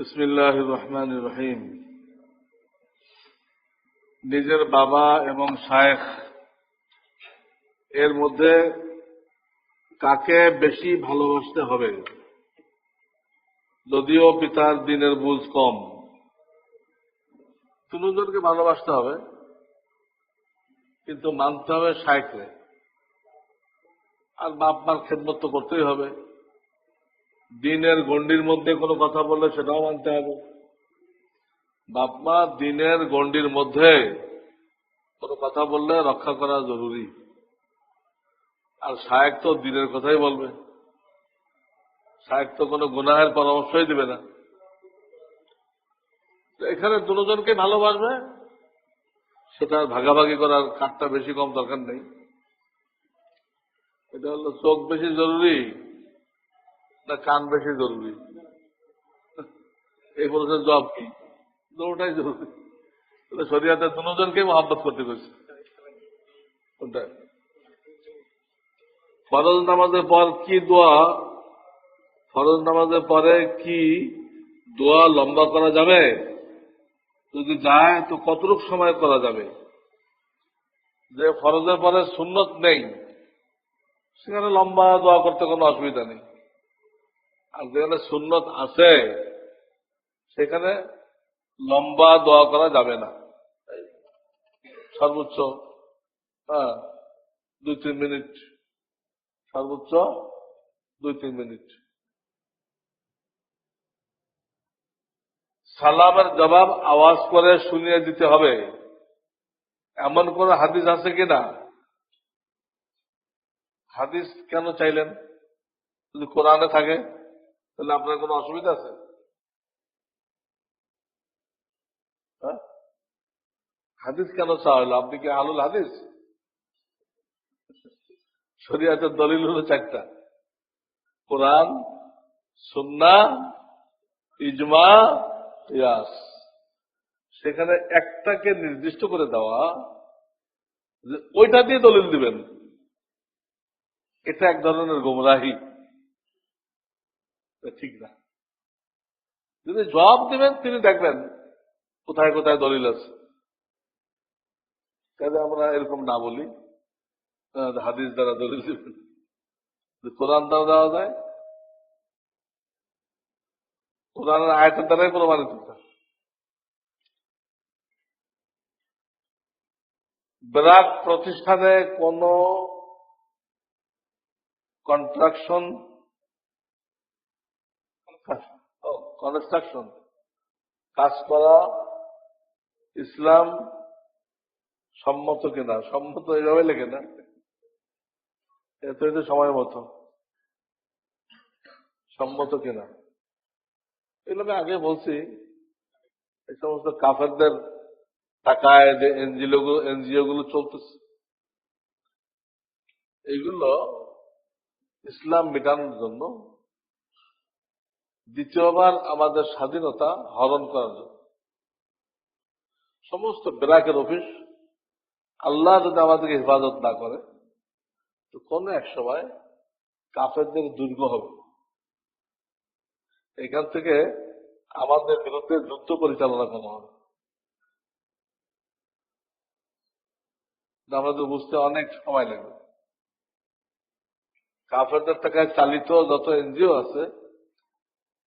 বিসমিল্লাহ রহমান রহিম নিজের বাবা এবং শায়েখ, এর মধ্যে কাকে বেশি ভালোবাসতে হবে? যদিও পিতার দিনের বুঝ কম। তিনজনকে ভালোবাসতে হবে, কিন্তু মানতে হবে শায়েখে আর বাপ মার খেদমত করতেই হবে। দিনের গণ্ডির মধ্যে কোনো কথা বললে সেটাও মানতে হবে। বাপমা, দিনের গণ্ডির মধ্যে কোনো কথা বললে রক্ষা করা জরুরি। আর শায়েক তো দিনের কথাই বলবে। শায়েক তো কোনো গুনাহের পরামর্শই দিবে না। এখানে দুজনকে ভালোবাসবে, সেটা ভাগাভাগি করার কাঠটা বেশি কম দরকার নেই। এটা হলো চোখ বেশি জরুরি। না, কান বেশি জরুরি এই প্রশ্নের জব কি? দুটাই জরুরি শরীয়তে দুজনকে মহাব্বত করতে কোনটা? ফরজ নামাজের পর কি দোয়া? ফরজ নামাজের পরে কি দোয়া লম্বা করা যাবে? যদি যায়, তো কতটুক সময় করা যাবে? যে ফরজের পরে সুন্নত নেই, সেখানে লম্বা দোয়া করতে কোনো অসুবিধা নেই। আর যেখানে সুন্নত আছে, সেখানে লম্বা দোয়া করা যাবে না। সর্বোচ্চ হ্যাঁ দুই তিন মিনিট। সর্বোচ্চ দুই তিন মিনিট। সালামের জবাব আওয়াজ করে শুনিয়ে দিতে হবে। এমন কোন হাদিস আছে কিনা? হাদিস কেন চাইলেন? যদি কোরআনে থাকে। তাহলে আপনার কোনো অসুবিধা আছে? হ্যাঁ? হাদিস কেন চাওয়া হলো আপনি কি আলুল হাদিস? শরিয়াতের দলিল হলো চারটা। কোরআন, সুন্না, ইজমা ইয়াস সেখানে একটাকে নির্দিষ্ট করে দেওয়া ওইটা দিয়ে দলিল দিবেন। এটা এক ধরনের গোমরাহি। ঠিক না। যদি জবাব দিবেন, তিনি দেখবেন কোথায় কোথায় দলিল আছে। কাজে আমরা এরকম না বলি হাদিস দ্বারা দলিল দিবেন। কোরআন দ্বারা দেওয়া যায়, কোরআনের আয়তের দ্বারাই প্রমাণিত। ব্রাক প্রতিষ্ঠানে কোন কন্ট্রাকশন কনস্ট্রাকশন কাজ করা ইসলাম সম্মত কিনা? সম্মত এইভাবে লেখে না। এত এত সময় মতো। সম্মত কিনা? এগুলো আমি আগে বলছি। এই সমস্ত কাফেরদের টাকায় যে এনজিও গুলো এনজিও গুলো চলতেছে। এইগুলো ইসলাম মেটানোর জন্য দ্বিতীয়বার আমাদের স্বাধীনতা হরণ করার জন্য। সমস্ত ব্রাকের অফিস, আল্লাহ যদি আমাদেরকে হেফাজত না করে, তো কোন এক সময় কাফেরদের দুর্গ হবে। এখান থেকে আমাদের বিরুদ্ধে যুদ্ধ পরিচালনা করা হবে। আমাদের বুঝতে অনেক সময় লাগবে। কাফেরদের টাকায় চালিত যত এনজিও আছে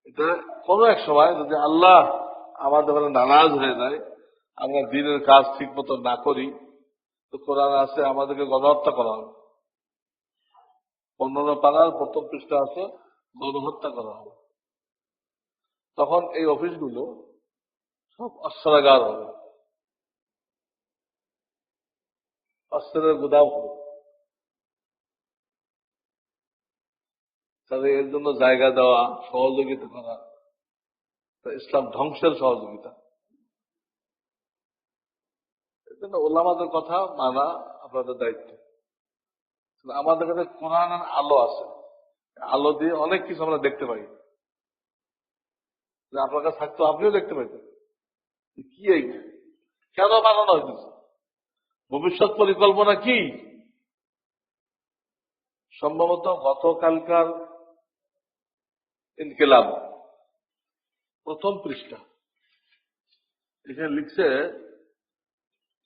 এটা কোনো এক সময় যদি আল্লাহ আমাদের মানে নারাজ হয়ে যায়, আমরা দিনের কাজ ঠিক মতো না করি, তো কোরআন আছে, আমাদেরকে গণহত্যা করা হবে। পনেরো পাড়ার প্রথম পৃষ্ঠা আছে, গণহত্যা করা হবে। তখন এই অফিসগুলো সব অস্ত্রাগার হবে। অস্ত্রের গুদাম হবে। এর জন্য জায়গা দেওয়া, সহযোগিতা করা। ইসলাম ধ্বংসের সহযোগিতা। জন্য ওলামাদের কথা মানা আপনাদের দায়িত্ব। আমাদের কাছে কোরআনের আলো আছে। আলো দিয়ে অনেক কিছু আমরা দেখতে পাই। আপনার কাছে থাকতো আপনিও দেখতে পাইতেন। কি এই কেন বানানো হয়েছে ভবিষ্যৎ পরিকল্পনা কি? সম্ভবত গতকালকার ইনকিলাব। প্রথম পৃষ্ঠা। এখানে লিখছে,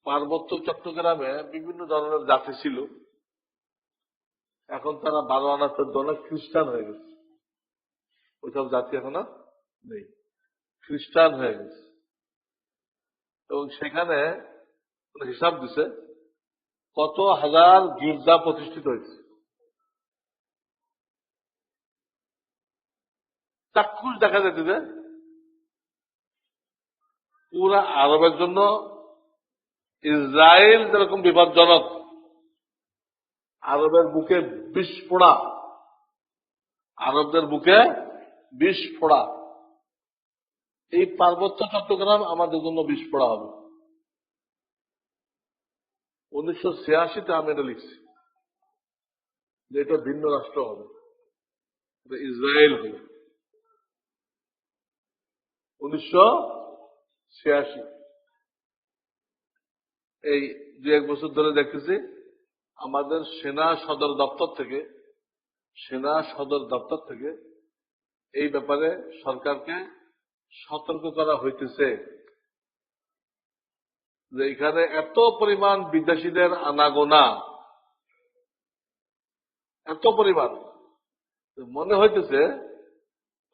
পার্বত্য চট্টগ্রামে বিভিন্ন ধরনের জাতি ছিল। এখন তারা বারো আনা চোদ্দ আনা খ্রিস্টান হয়ে গেছে। ওইসব জাতি এখন নেই। খ্রিস্টান হয়ে গেছে। এবং সেখানে হিসাব দিছে, কত হাজার গির্জা প্রতিষ্ঠিত হয়েছে। চাক্ষুষ দেখা যেতে যে পুরা আরবের জন্য ইসরায়েল যেরকম বিপজ্জনক, আরবের বুকে বিস্ফোড়া আরবদের বুকে বিস্ফোড়া এই পার্বত্য চট্টগ্রাম আমাদের জন্য বিস্ফোড়া হবে। উনিশশো ছিয়াশিতে আমি এটা লিখছি যে এটা ভিন্ন রাষ্ট্র হবে ইসরায়েল হবে। উনিশশো ছিয়াশি। এই দু এক বছর ধরে দেখতেছি, আমাদের সেনা সদর দপ্তর থেকে, সেনা সদর দপ্তর থেকে এই ব্যাপারে সরকারকে সতর্ক করা হইতেছে যে এখানে এত পরিমাণ বিদেশিদের আনাগোনা, এত পরিমাণ। মনে হইতেছে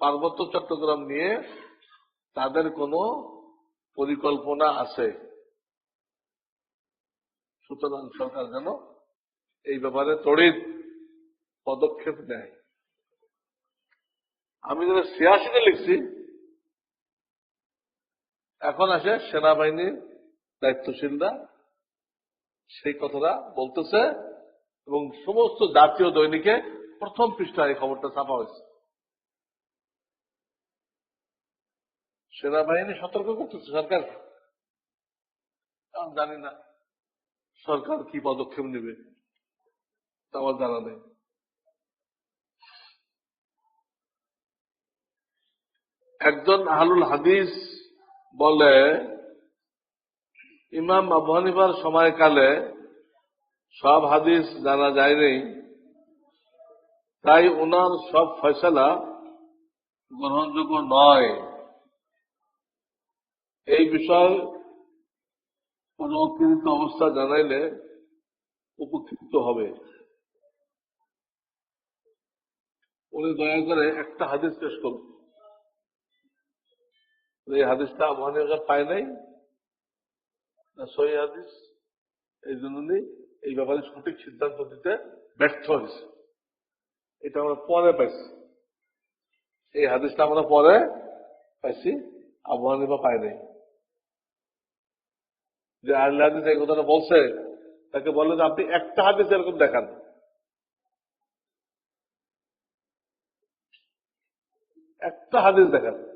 পার্বত্য চট্টগ্রাম নিয়ে তাদের কোনো পরিকল্পনা আছে। সুতরাং সরকার যেন এই ব্যাপারে তড়িৎ পদক্ষেপ নেয়। আমি যেটা ছিয়াশিতে লিখছি, এখন আসে সেনাবাহিনীর দায়িত্বশীলরা, সেই কথাটা বলতেছে এবং সমস্ত জাতীয় দৈনিকে প্রথম পৃষ্ঠায় এই খবরটা ছাপা হয়েছে। সেনাবাহিনী সতর্ক করতেছে সরকারকে আমি জানি না। সরকার কি পদক্ষেপ নেবে, তা আমার জানা নেই। একজন আহলুল হাদিস বলে, ইমাম আবু হানিফার সময়কালে সব হাদিস জানা যায়নি তাই ওনার সব ফয়সলা গ্রহণযোগ্য নয়। এই বিষয় কোন অকৃত অবস্থা জানাইলে উপকৃত হবে। উনি দয়া করে একটা হাদিস পেশ করুন। এই হাদিসটা আবহানিয়া পায় নাই। না সহি হাদিস। এই জন্য উনি এই ব্যাপারে সঠিক সিদ্ধান্ত দিতে ব্যর্থ হয়েছে। এটা আমরা পরে পাইছি। এই হাদিসটা আমরা পরে পাইছি। আবহানি বা পাই নাই। যে আল্লাহ হাদিস এই কথাটা বলছে, তাকে বলে যে, আপনি একটা হাদিস এরকম দেখান। একটা হাদিস দেখান।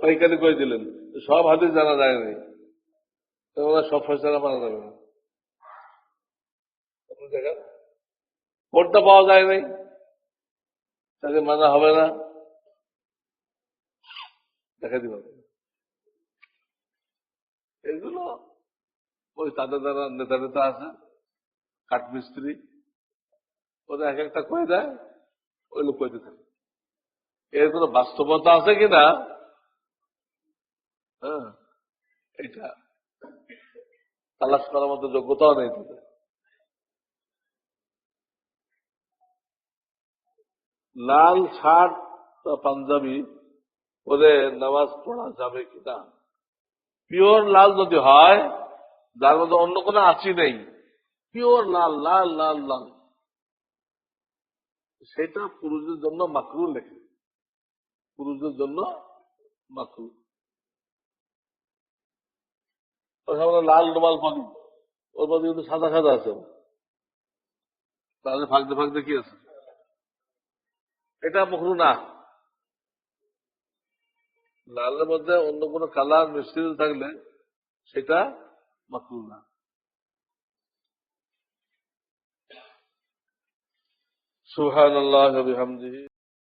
পাইকারি করে দিলেন। সব হাদিস জানা যায়নি ওরা সব ফয়সালা মানা যাবে না। দেখেন। কোনটা পাওয়া যায় নাই। তাকে মানা হবে না। দেখা দিবেন এগুলো ওই তাদের দ্বারা নেতা নেতা আছে, কাঠমিস্ত্রি, ওরা এক একটা কয়ে দেয়, ওই লোক কইতে থাকে এর কোনো বাস্তবতা আছে কিনা হ্যাঁ এটা তালাশ করার মতো যোগ্যতাও নেই তাদের। লাল শার্ট পাঞ্জাবি ওদের নামাজ পড়া যাবে কিনা পিওর লাল যদি হয়, যার মধ্যে অন্য কোনো আঁচি নেই, পিওর লাল লাল লাল লাল। সেটা পুরুষদের জন্য মাকরু লেখে পুরুষদের জন্য মাকরু লাল রুমাল পানি ওর মধ্যে কিন্তু সাদা সাদা আছে। তাহলে ফাঁকতে ফাঁকতে কি আছে? এটা মকরু না। লালের মধ্যে অন্য কোনো কালার মিশ্রিত থাকলে সেটা মাকরু না। সুহান আল্লাহ